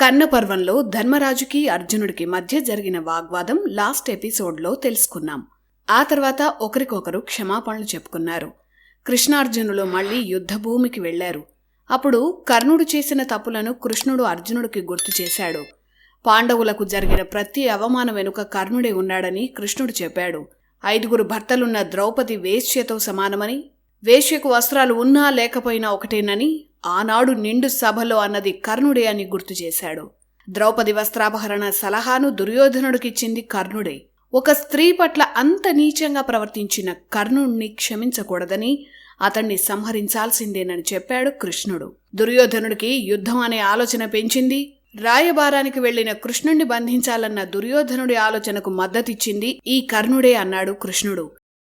కన్నపర్వంలో ధర్మరాజుకి అర్జునుడికి మధ్య జరిగిన వాగ్వాదం లాస్ట్ ఎపిసోడ్లో తెలుసుకున్నాం. ఆ తర్వాత ఒకరికొకరు క్షమాపణలు చెప్పుకున్నారు. కృష్ణార్జునులు మళ్ళీ యుద్ధభూమికి వెళ్ళారు అప్పుడు కర్ణుడు చేసిన తప్పులను కృష్ణుడు అర్జునుడికి గుర్తు చేశాడు. పాండవులకు జరిగిన ప్రతి అవమానం వెనుక కర్ణుడే ఉన్నాడని కృష్ణుడు చెప్పాడు. ఐదుగురు భర్తలున్న ద్రౌపది వేశ్యతో సమానమని వేశ్యకు వస్త్రాలు ఉన్నా లేకపోయినా ఒకటేనని ఆనాడు నిండు సభలో అన్నది కర్ణుడే అని గుర్తు చేశాడు. ద్రౌపది వస్త్రాపహరణ సలహాను దుర్యోధనుడికిచ్చింది కర్ణుడే. ఒక స్త్రీ పట్ల అంత నీచంగా ప్రవర్తించిన కర్ణుణ్ణి క్షమించకూడదని అతన్ని సంహరించాల్సిందేనని చెప్పాడు కృష్ణుడు. దుర్యోధనుడికి యుద్ధం అనే ఆలోచన పెంచింది. రాయబారానికి వెళ్ళిన కృష్ణుణ్ణి బంధించాలన్న దుర్యోధనుడి ఆలోచనకు మద్దతిచ్చింది ఈ కర్ణుడే అన్నాడు కృష్ణుడు.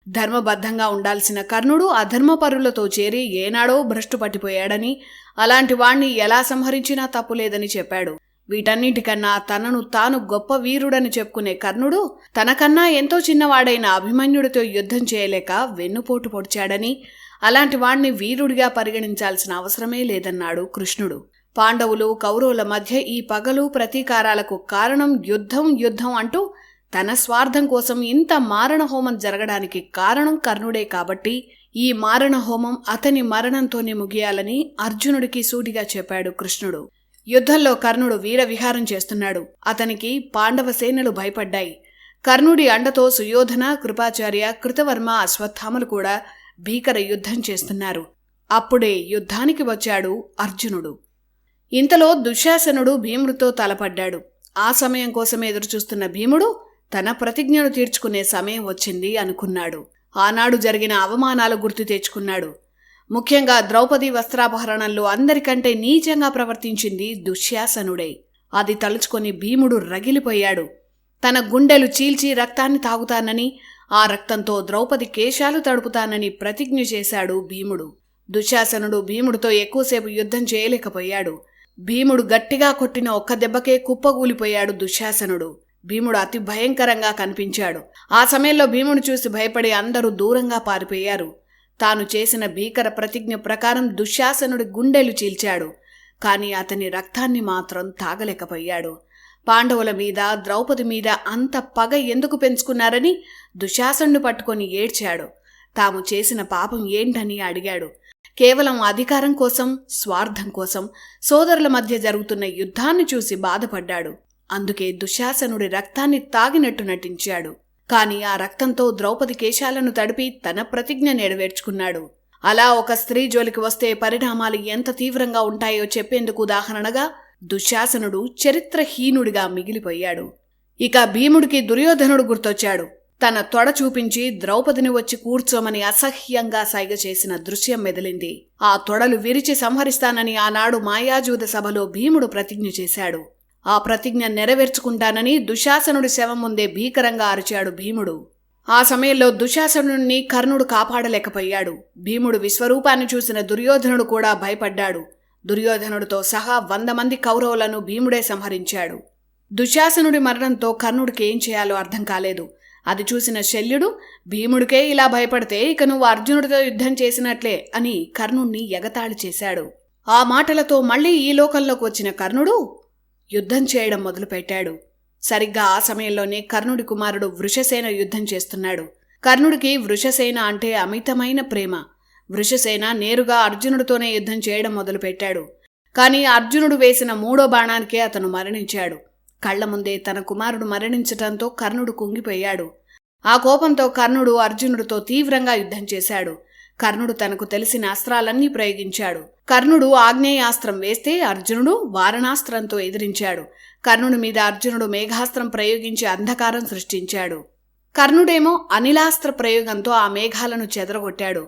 ధర్మబద్ధంగా ఉండాల్సిన కర్ణుడు అధర్మపరులతో చేరి ఏనాడో భ్రష్టు పట్టిపోయాడని అలాంటి వాణ్ణి ఎలా సంహరించినా తప్పులేదని చెప్పాడు. వీటన్నిటికన్నా తనను తాను గొప్ప వీరుడని చెప్పుకునే కర్ణుడు తనకన్నా ఎంతో చిన్నవాడైన అభిమన్యుడితో యుద్ధం చేయలేక వెన్నుపోటు పొడిచాడని అలాంటి వాణ్ణి వీరుడిగా పరిగణించాల్సిన అవసరమే లేదన్నాడు కృష్ణుడు. పాండవులు కౌరవుల మధ్య ఈ పగలు ప్రతీకారాలకు కారణం యుద్ధం యుద్ధం అంటూ తన స్వార్థం కోసం ఇంత మారణ హోమం జరగడానికి కారణం కర్ణుడే కాబట్టి ఈ మారణ హోమం అతని మరణంతోనే ముగియాలని అర్జునుడికి సూటిగా చెప్పాడు కృష్ణుడు. యుద్ధంలో కర్ణుడు వీర విహారం చేస్తున్నాడు. అతనికి పాండవ సేనలు భయపడ్డాయి. కర్ణుడి అండతో సుయోధన కృపాచార్య కృతవర్మ అశ్వత్థామలు కూడా భీకర యుద్ధం చేస్తున్నారు. అప్పుడే యుద్ధానికి వచ్చాడు అర్జునుడు. ఇంతలో దుశ్శాసనుడు భీముడితో తలపడ్డాడు. ఆ సమయం కోసం ఎదురుచూస్తున్న భీముడు తన ప్రతిజ్ఞను తీర్చుకునే సమయం వచ్చింది అనుకున్నాడు. ఆనాడు జరిగిన అవమానాలు గుర్తు తెచ్చుకున్నాడు. ముఖ్యంగా ద్రౌపది వస్త్రాపహరణంలో అందరికంటే నీచంగా ప్రవర్తించింది దుశ్శాసనుడే. అది తలుచుకొని భీముడు రగిలిపోయాడు. తన గుండెలు చీల్చి రక్తాన్ని తాగుతానని ఆ రక్తంతో ద్రౌపది కేశాలు తడుపుతానని ప్రతిజ్ఞ చేశాడు భీముడు. దుశ్శాసనుడు భీముడితో ఎక్కువసేపు యుద్ధం చేయలేకపోయాడు. భీముడు గట్టిగా కొట్టిన ఒక్క దెబ్బకే కుప్పగూలిపోయాడు దుశ్శాసనుడు. భీముడు అతి భయంకరంగా కనిపించాడు. ఆ సమయంలో భీముడు చూసి భయపడి అందరూ దూరంగా పారిపోయారు. తాను చేసిన భీకర ప్రతిజ్ఞ ప్రకారం దుశ్శాసనుడి గుండెలు చీల్చాడు. కాని అతని రక్తాన్ని మాత్రం తాగలేకపోయాడు. పాండవుల మీద ద్రౌపది మీద అంత పగ ఎందుకు పెంచుకున్నారని దుశాసనుడు పట్టుకొని ఏడ్చాడు. తాము చేసిన పాపం ఏంటని అడిగాడు. కేవలం అధికారం కోసం స్వార్థం కోసం సోదరుల మధ్య జరుగుతున్న యుద్ధాన్ని చూసి బాధపడ్డాడు. అందుకే దుశాసనుడి రక్తాన్ని తాగినట్టు నటించాడు. కాని ఆ రక్తంతో ద్రౌపది కేశాలను తడిపి తన ప్రతిజ్ఞ నెరవేర్చుకున్నాడు. అలా ఒక స్త్రీ జోలికి వస్తే పరిణామాలు ఎంత తీవ్రంగా ఉంటాయో చెప్పేందుకు ఉదాహరణగా దుశ్శాసనుడు చరిత్రహీనుడిగా మిగిలిపోయాడు. ఇక భీముడికి దుర్యోధనుడు గుర్తొచ్చాడు. తన తొడ చూపించి ద్రౌపదిని వచ్చి కూర్చోమని అసహ్యంగా సైగ చేసిన దృశ్యం మెదిలింది. ఆ తొడలు విరిచి సంహరిస్తానని ఆనాడు మాయాజూద సభలో భీముడు ప్రతిజ్ఞ చేశాడు. ఆ ప్రతిజ్ఞ నెరవేర్చుకుంటానని దుశాసనుడి శవం ముందే భీకరంగా అరిచాడు భీముడు. ఆ సమయంలో దుశాసనుడిని కర్ణుడు కాపాడలేకపోయాడు. భీముడు విశ్వరూపాన్ని చూసిన దుర్యోధనుడు కూడా భయపడ్డాడు. దుర్యోధనుడితో సహా వంద మంది కౌరవులను భీముడే సంహరించాడు. దుశాసనుడి మరణంతో కర్ణుడికి ఏం చేయాలో అర్థం కాలేదు. అది చూసిన శల్యుడు భీముడికే ఇలా భయపడితే ఇక నువ్వు అర్జునుడితో యుద్ధం చేసినట్లే అని కర్ణుణ్ణి ఎగతాళి చేశాడు. ఆ మాటలతో మళ్ళీ ఈ లోకంలోకి వచ్చిన కర్ణుడు యుద్ధం చేయడం మొదలుపెట్టాడు. సరిగ్గా ఆ సమయంలోనే కర్ణుడి కుమారుడు వృషసేన యుద్ధం చేస్తున్నాడు. కర్ణుడికి వృషసేన అంటే అమితమైన ప్రేమ. వృషసేన నేరుగా అర్జునుడితోనే యుద్ధం చేయడం మొదలుపెట్టాడు. కానీ అర్జునుడు వేసిన మూడో బాణానికే అతను మరణించాడు. కళ్ళ ముందే తన కుమారుడు మరణించటంతో కర్ణుడు కుంగిపోయాడు. ఆ కోపంతో కర్ణుడు అర్జునుడితో తీవ్రంగా యుద్ధం చేశాడు. కర్ణుడు తనకు తెలిసిన అస్త్రాలన్నీ ప్రయోగించాడు. కర్ణుడు ఆగ్నేయాస్త్రం వేస్తే అర్జునుడు వారణాస్త్రంతో ఎదిరించాడు. కర్ణుడి మీద అర్జునుడు మేఘాస్త్రం ప్రయోగించి అంధకారం సృష్టించాడు. కర్ణుడేమో అనిలాస్త్ర ప్రయోగంతో ఆ మేఘాలను చెదరగొట్టాడు.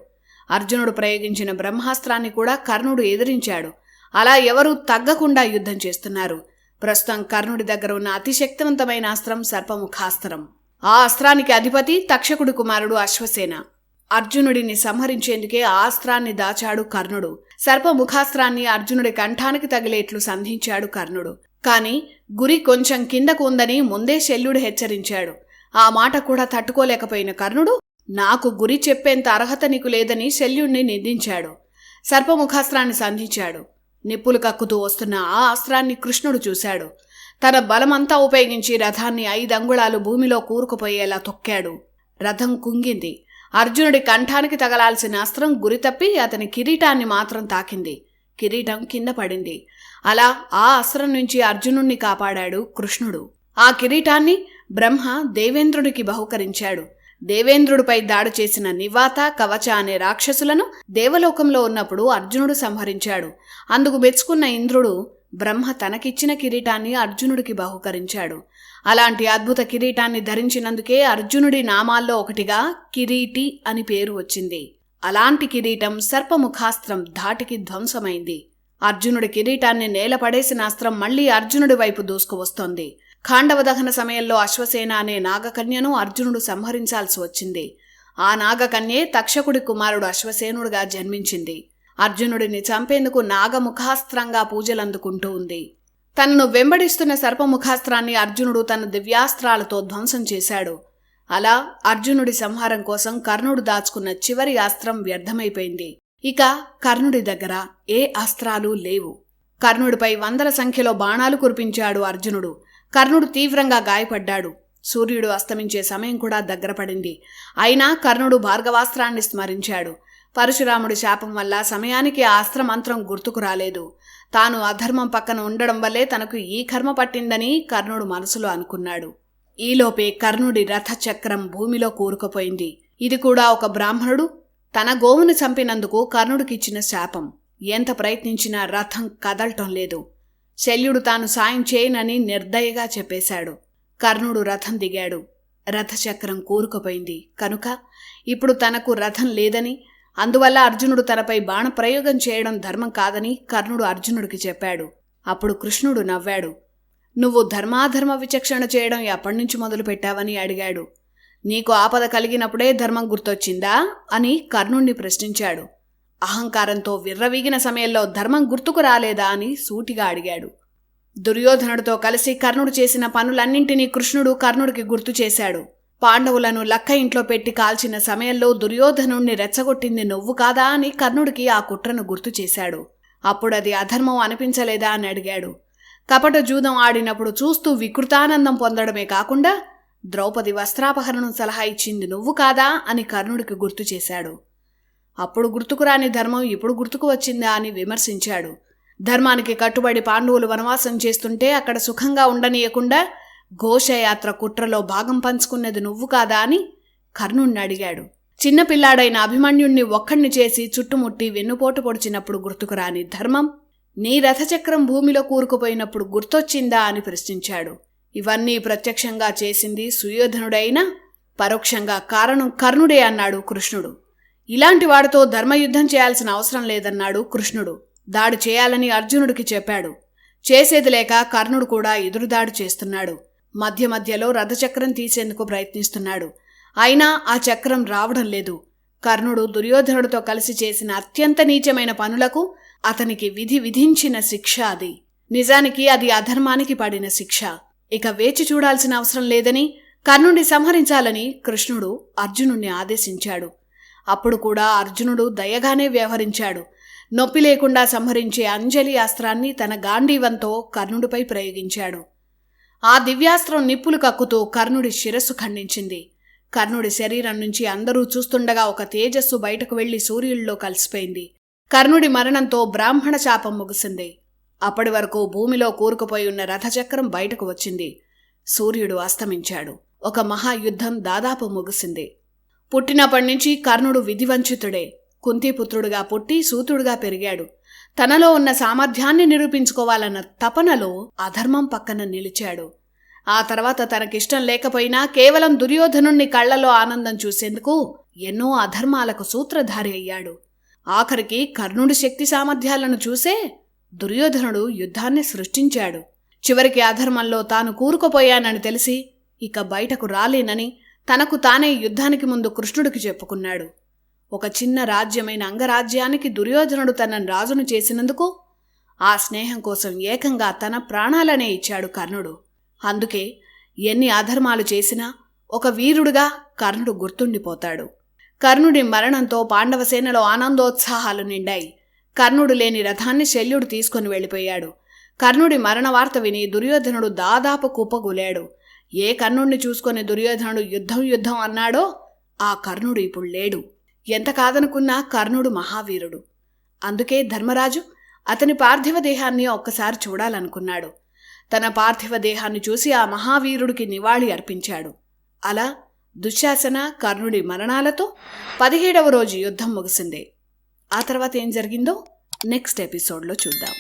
అర్జునుడు ప్రయోగించిన బ్రహ్మాస్త్రాన్ని కూడా కర్ణుడు ఎదిరించాడు. అలా ఎవరూ తగ్గకుండా యుద్ధం చేస్తున్నారు. ప్రస్తుతం కర్ణుడి దగ్గర ఉన్న అతి శక్తివంతమైన అస్త్రం సర్పముఖాస్త్రం. ఆ అస్త్రానికి అధిపతి తక్షకుడి కుమారుడు అశ్వసేన. అర్జునుడిని సంహరించేందుకే ఆ దాచాడు కర్ణుడు. సర్పముఖాస్త్రాన్ని అర్జునుడి కంఠానికి తగిలేట్లు సంధించాడు కర్ణుడు. కాని గురి కొంచెం కిందకు ఉందని ముందే శల్యుడు హెచ్చరించాడు. ఆ మాట కూడా తట్టుకోలేకపోయిన కర్ణుడు నాకు గురి చెప్పేంత అర్హత నీకు లేదని శల్యుణ్ణి నిందించాడు. సర్పముఖాస్త్రాన్ని సంధించాడు. నిప్పులు కక్కుతూ వస్తున్న ఆ అస్త్రాన్ని కృష్ణుడు చూశాడు. తన బలమంతా ఉపయోగించి రథాన్ని ఐదు అంగుళాలు భూమిలో కూరుకుపోయేలా తొక్కాడు. రథం కుంగింది. అర్జునుడి కంఠానికి తగలాల్సిన అస్త్రం గురితప్పి అతని కిరీటాన్ని మాత్రం తాకింది. కిరీటం కింద పడింది. అలా ఆ అస్త్రం నుంచి అర్జునుణ్ణి కాపాడాడు కృష్ణుడు. ఆ కిరీటాన్ని బ్రహ్మ దేవేంద్రుడికి బహుకరించాడు. దేవేంద్రుడిపై దాడి చేసిన నివాత కవచ అనే రాక్షసులను దేవలోకంలో ఉన్నప్పుడు అర్జునుడు సంహరించాడు. అందుకు మెచ్చుకున్న ఇంద్రుడు బ్రహ్మ తనకిచ్చిన కిరీటాన్ని అర్జునుడికి బహుకరించాడు. అలాంటి అద్భుత కిరీటాన్ని ధరించినందుకే అర్జునుడి నామాల్లో ఒకటిగా కిరీటి అని పేరు వచ్చింది. అలాంటి కిరీటం సర్పముఖాస్త్రం ధాటికి ధ్వంసమైంది. అర్జునుడి కిరీటాన్ని నేలపడేసిన అస్త్రం మళ్ళీ అర్జునుడి వైపు దూసుకువస్తోంది. ఖాండవ దహన సమయంలో అశ్వసేన అనే నాగకన్యను అర్జునుడు సంహరించాల్సి వచ్చింది. ఆ నాగకన్యే తక్షకుడి కుమారుడు అశ్వసేనుడిగా జన్మించింది. అర్జునుడిని చంపేందుకు నాగముఖాస్త్రంగా పూజలందుకుంటూ ఉంది. తనను వెంబడిస్తున్న సర్పముఖాస్త్రాన్ని అర్జునుడు తన దివ్యాస్త్రాలతో ధ్వంసం చేశాడు. అలా అర్జునుడి సంహారం కోసం కర్ణుడు దాచుకున్న చివరి అస్త్రం వ్యర్థమైపోయింది. ఇక కర్ణుడి దగ్గర ఏ అస్త్రాలు లేవు. కర్ణుడిపై వందల సంఖ్యలో బాణాలు కురిపించాడు అర్జునుడు. కర్ణుడు తీవ్రంగా గాయపడ్డాడు. సూర్యుడు అస్తమించే సమయం కూడా దగ్గరపడింది అయినా కర్ణుడు భార్గవాస్త్రాన్ని స్మరించాడు. పరశురాముడి శాపం వల్ల సమయానికి ఆ అస్త్రమంత్రం గుర్తుకు రాలేదు. తాను అధర్మం పక్కన ఉండడం వల్లే తనకు ఈ కర్మ పట్టిందని కర్ణుడు మనసులో అనుకున్నాడు. ఈలోపే కర్ణుడి రథచక్రం భూమిలో కూరుకుపోయింది. ఇది కూడా ఒక బ్రాహ్మణుడు తన గోవును చంపినందుకు కర్ణుడికిచ్చిన శాపం. ఎంత ప్రయత్నించినా రథం కదలటం లేదు. శల్యుడు తాను సాయం చేయనని నిర్దయగా చెప్పేశాడు. కర్ణుడు రథం దిగాడు. రథచక్రం కూరుకుపోయింది. కనుక ఇప్పుడు తనకు రథం లేదని అందువల్ల అర్జునుడు తనపై బాణప్రయోగం చేయడం ధర్మం కాదని కర్ణుడు అర్జునుడికి చెప్పాడు. అప్పుడు కృష్ణుడు నవ్వాడు. నువ్వు ధర్మాధర్మ విచక్షణ చేయడం ఎప్పటినుంచి మొదలుపెట్టావని అడిగాడు. నీకు ఆపద కలిగినప్పుడే ధర్మం గుర్తొచ్చిందా? అని కర్ణుణ్ణి ప్రశ్నించాడు. అహంకారంతో విర్రవీగిన సమయంలో ధర్మం గుర్తుకు రాలేదా? అని సూటిగా అడిగాడు. దుర్యోధనుడితో కలిసి కర్ణుడు చేసిన పనులన్నింటినీ కృష్ణుడు కర్ణుడికి గుర్తు చేశాడు. పాండవులను లక్క ఇంట్లో పెట్టి కాల్చిన సమయంలో దుర్యోధనుణ్ణి రెచ్చగొట్టింది నువ్వు కాదా అని కర్ణుడికి ఆ కుట్రను గుర్తు చేశాడు. అప్పుడది అధర్మం అనిపించలేదా అని అడిగాడు. కపట జూదం ఆడినప్పుడు చూస్తూ వికృతానందం పొందడమే కాకుండా ద్రౌపది వస్త్రాపహరణం సలహా ఇచ్చింది నువ్వు కాదా అని కర్ణుడికి గుర్తు చేశాడు. అప్పుడు గుర్తుకురాని ధర్మం ఇప్పుడు గుర్తుకు వచ్చిందా అని విమర్శించాడు. ధర్మానికి కట్టుబడి పాండవులు వనవాసం చేస్తుంటే అక్కడ సుఖంగా ఉండనీయకుండా ఘోషయాత్ర కుట్రలో భాగం పంచుకున్నది నువ్వు కాదా అని కర్ణుణ్ణి అడిగాడు. చిన్నపిల్లాడైన అభిమన్యుణ్ణి ఒక్కణ్ణి చేసి చుట్టుముట్టి వెన్నుపోటు పొడిచినప్పుడు గుర్తుకురాని ధర్మం నీ రథచక్రం భూమిలో కూరుకుపోయినప్పుడు గుర్తొచ్చిందా అని ప్రశ్నించాడు. ఇవన్నీ ప్రత్యక్షంగా చేసింది సుయోధనుడైనా పరోక్షంగా కారణం కర్ణుడే అన్నాడు కృష్ణుడు. ఇలాంటి వాడితో ధర్మయుద్ధం చేయాల్సిన అవసరం లేదన్నాడు కృష్ణుడు. దాడి చేయాలని అర్జునుడికి చెప్పాడు. చేసేది లేక కర్ణుడు కూడా ఎదురుదాడి చేస్తున్నాడు. మధ్య మధ్యలో రథచక్రం తీసేందుకు ప్రయత్నిస్తున్నాడు. అయినా ఆ చక్రం రావడం లేదు. కర్ణుడు దుర్యోధనుడితో కలిసి చేసిన అత్యంత నీచమైన పనులకు అతనికి విధి విధించిన శిక్ష అది. నిజానికి అది అధర్మానికి పడిన శిక్ష. ఇక వేచి చూడాల్సిన అవసరం లేదని కర్ణుడిని సంహరించాలని కృష్ణుడు అర్జునుణ్ణి ఆదేశించాడు. అప్పుడు కూడా అర్జునుడు దయగానే వ్యవహరించాడు. నొప్పి లేకుండా సంహరించే అంజలి అస్త్రాన్ని తన గాంధీవంతో కర్ణుడిపై ప్రయోగించాడు. ఆ దివ్యాస్త్రం నిప్పులు కక్కుతూ కర్ణుడి శిరస్సు ఖండించింది. కర్ణుడి శరీరం నుంచి అందరూ చూస్తుండగా ఒక తేజస్సు బయటకు వెళ్ళి సూర్యుల్లో కలిసిపోయింది. కర్ణుడి మరణంతో బ్రాహ్మణ శాపం ముగిసింది. అప్పటి వరకు భూమిలో కూరుకుపోయి ఉన్న రథచక్రం బయటకు వచ్చింది. సూర్యుడు అస్తమించాడు. ఒక మహాయుద్ధం దాదాపు ముగిసింది. పుట్టినప్పటి నుంచి కర్ణుడు విధివంచితుడే. కుంతిపుత్రుడుగా పుట్టి సూతుడుగా పెరిగాడు. తనలో ఉన్న సామర్థ్యాన్ని నిరూపించుకోవాలన్న తపనలో అధర్మం పక్కన నిలిచాడు. ఆ తర్వాత తనకిష్టం లేకపోయినా కేవలం దుర్యోధనుణ్ణి కళ్ళలో ఆనందం చూసేందుకు ఎన్నో అధర్మాలకు సూత్రధారి అయ్యాడు. ఆఖరికి కర్ణుడి శక్తి సామర్థ్యాలను చూసే దుర్యోధనుడు యుద్ధాన్ని సృష్టించాడు. చివరికి అధర్మంలో తాను కూరుకుపోయానని తెలిసి ఇక బయటకు రాలేనని తనకు తానే యుద్ధానికి ముందు కృష్ణుడికి చెప్పుకున్నాడు. ఒక చిన్న రాజ్యమైన అంగరాజ్యానికి దుర్యోధనుడు తనను రాజును చేసినందుకు ఆ స్నేహం కోసం ఏకంగా తన ప్రాణాలనే ఇచ్చాడు కర్ణుడు. అందుకే ఎన్ని అధర్మాలు చేసినా ఒక వీరుడుగా కర్ణుడు గుర్తుండిపోతాడు. కర్ణుడి మరణంతో పాండవసేనలో ఆనందోత్సాహాలు నిండాయి. కర్ణుడు లేని రథాన్ని శల్యుడు తీసుకొని వెళ్ళిపోయాడు. కర్ణుడి మరణ వార్త విని దుర్యోధనుడు దాదాపు కుప్పగులాడు. ఏ కర్ణుడిని చూసుకొని దుర్యోధనుడు యుద్ధం యుద్ధం అన్నాడో ఆ కర్ణుడు ఇప్పుడు లేడు. ఎంత కాదనుకున్నా కర్ణుడు మహావీరుడు. అందుకే ధర్మరాజు అతని పార్థివ దేహాన్ని ఒక్కసారి చూడాలనుకున్నాడు. తన పార్థివ దేహాన్ని చూసి ఆ మహావీరుడికి నివాళి అర్పించాడు. అలా దుశ్శాసన కర్ణుడి మరణాలతో పదిహేడవ రోజు యుద్ధం ముగిసింది. ఆ తర్వాత ఏం జరిగిందో నెక్స్ట్ ఎపిసోడ్లో చూద్దాం.